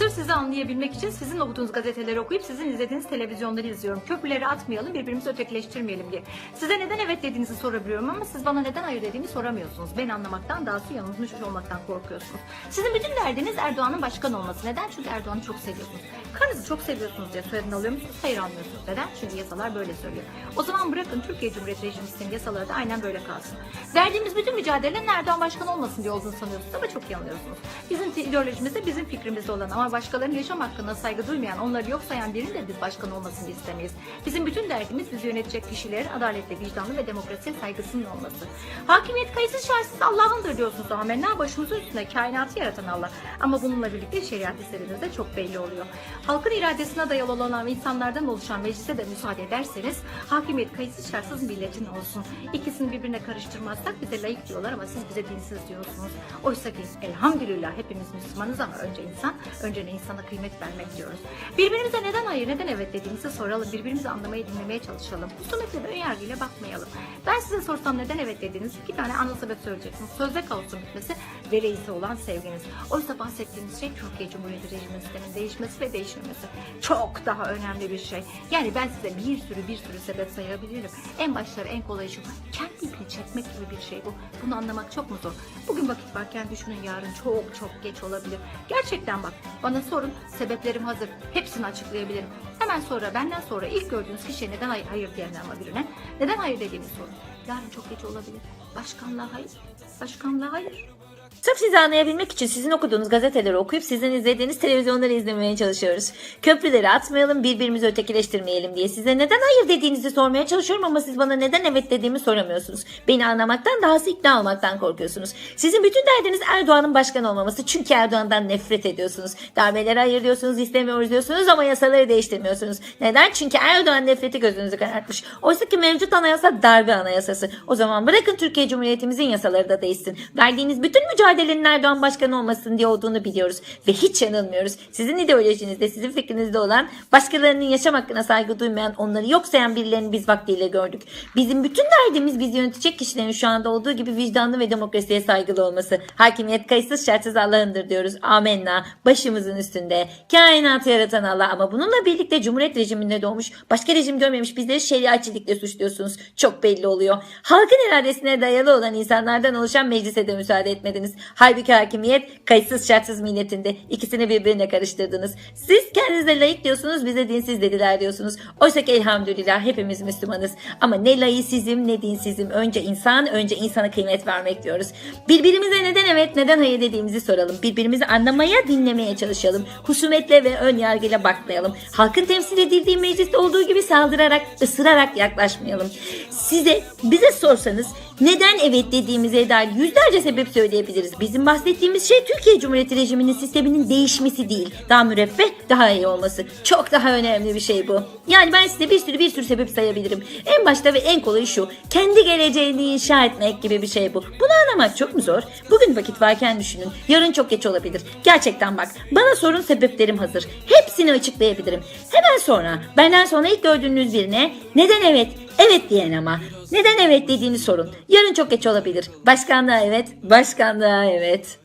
Sırf sizi anlayabilmek için sizin okuduğunuz gazeteleri okuyup sizin izlediğiniz televizyonları izliyorum. Köprüleri atmayalım, birbirimizi ötekileştirmeyelim diye. Size neden evet dediğinizi sorabiliyorum ama siz bana neden hayır dediğini soramıyorsunuz. Beni anlamaktan, daha su yanılmış olmaktan korkuyorsunuz. Sizin bütün derdiniz Erdoğan'ın başkan olması. Neden? Çünkü Erdoğan'ı çok seviyorsunuz. Karınızı çok seviyorsunuz diye soyadını alıyor musunuz? Hayır almıyorsunuz. Neden? Çünkü yasalar böyle söylüyor. O zaman bırakın Türkiye Cumhuriyeti rejimi sistemi yasaları da aynen böyle kalsın. Verdiğimiz bütün mücadelenin Erdoğan başkan olmasın diye olduğunu sanıyorsunuz ama çok yanılıyorsunuz. Bizim ideolojimizde bizim fikrimizde olan ama başkalarının yaşam hakkına saygı duymayan, onları yok sayan birinin de biz başkan olmasını istemeyiz. Bizim bütün derdimiz bizi yönetecek kişilerin adaletli, vicdanlı ve demokrasiye saygısının olması. Hakimiyet kayıtsız şartsız Allah'ındır diyorsunuz amenna başımızın üstünde kainatı yaratan Allah. Ama bununla birlikte şeriat eseriniz de çok belli oluyor. Halkın iradesine dayalı olan insanlardan oluşan meclise de müsaade ederseniz hakimiyet kayıtsız şartsız milletin olsun. İkisini birbirine karıştırmazsak bize layık diyorlar ama siz bize dinsiz diyorsunuz. Oysa ki elhamdülillah hepimiz Müslümanız ama önce insan, önce ne insana kıymet vermek diyoruz. Birbirimize neden hayır, neden evet dediğimizi soralım. Birbirimizi anlamaya, dinlemeye çalışalım. Husumetle ve önyargıyla bakmayalım. Ben size sorsam neden evet dediğiniz iki tane ana sebep söyleyeceksiniz. Sözde kaosun bitmesi ve reisi olan sevginiz. Oysa bahsettiğimiz şey Türkiye Cumhuriyeti rejimi sisteminin değişmesi ve değişmemesi. Çok daha önemli bir şey. Yani ben size bir sürü bir sürü sebep sayabilirim. En başları en kolayı şu. Kendi ipini çekmek gibi bir şey bu. Bunu anlamak çok mu zor? Bugün vakit varken düşünün yarın çok çok geç olabilir. Gerçekten bak bana sorun sebeplerim hazır. Hepsini açıklayabilirim. Hemen sonra benden sonra ilk gördüğünüz kişiye neden hayır, hayır diyenler ama birine neden hayır dediğini sorun. Yarın çok geç olabilir. Başkanlığa hayır. Başkanlığa hayır. Sırf sizi anlayabilmek için sizin okuduğunuz gazeteleri okuyup sizin izlediğiniz televizyonları izlemeye çalışıyoruz. Köprüleri atmayalım, birbirimizi ötekileştirmeyelim diye size neden hayır dediğinizi sormaya çalışıyorum ama siz bana neden evet dediğimi soramıyorsunuz. Beni anlamaktan dahası ikna olmaktan korkuyorsunuz. Sizin bütün derdiniz Erdoğan'ın başkan olmaması çünkü Erdoğan'dan nefret ediyorsunuz. Darbelere hayır diyorsunuz, istemiyoruz diyorsunuz ama yasaları değiştirmiyorsunuz. Neden? Çünkü Erdoğan nefreti gözünüzü karartmış. Oysa ki mevcut anayasa darbe anayasası. O zaman bırakın Türkiye Cumhuriyetimizin yasaları da değişsin. Verdiğiniz bütün mücadelenin Erdoğan başkan olmasın diye olduğunu biliyoruz. Ve hiç yanılmıyoruz. Sizin ideolojinizde, sizin fikrinizde olan başkalarının yaşam hakkına saygı duymayan, onları yok sayan birilerini biz vaktiyle gördük. Bizim bütün derdimiz bizi yönetecek kişilerin şu anda olduğu gibi vicdanlı ve demokrasiye saygılı olması. Hakimiyet kayıtsız şartsız Allah'ındır diyoruz. Amenna. Başımızın üstünde. Kainatı yaratan Allah ama bununla birlikte Cumhuriyet rejiminde doğmuş, başka rejim görmemiş bizleri şeriatçilikle suçluyorsunuz. Çok belli oluyor. Halkın iradesine dayalı olan insanlardan oluşan meclise de müsaade etmediniz. Halbuki hakimiyet kayıtsız şartsız milletinde. İkisini birbirine karıştırdınız. Siz kendinize layık diyorsunuz, bize dinsiz dediler diyorsunuz. Oysa ki elhamdülillah hepimiz Müslümanız. Ama ne layısizm ne dinsizm. Önce insan, önce insana kıymet vermek diyoruz. Birbirimize neden evet, neden hayır dediğimizi soralım. Birbirimizi anlamaya, dinlemeye çalışalım. Husumetle ve ön yargıyla bakmayalım. Halkın temsil edildiği mecliste olduğu gibi saldırarak, ısırarak yaklaşmayalım. Size, bize sorsanız neden evet dediğimize dair yüzlerce sebep söyleyebiliriz. Bizim bahsettiğimiz şey Türkiye Cumhuriyeti rejiminin sisteminin değişmesi değil. Daha müreffeh, daha iyi olması. Çok daha önemli bir şey bu. Yani ben size bir sürü bir sürü sebep sayabilirim. En başta ve en kolayı şu. Kendi geleceğini inşa etmek gibi bir şey bu. Bunu anlamak çok mu zor? Bugün vakit varken düşünün. Yarın çok geç olabilir. Gerçekten bak. Bana sorun sebeplerim hazır. Hepsini açıklayabilirim. Hemen sonra benden sonra ilk gördüğünüz birine neden evet Evet diyen ama. Neden evet dediğini sorun. Yarın çok geç olabilir. Başkanlığa evet, başkanlığa evet.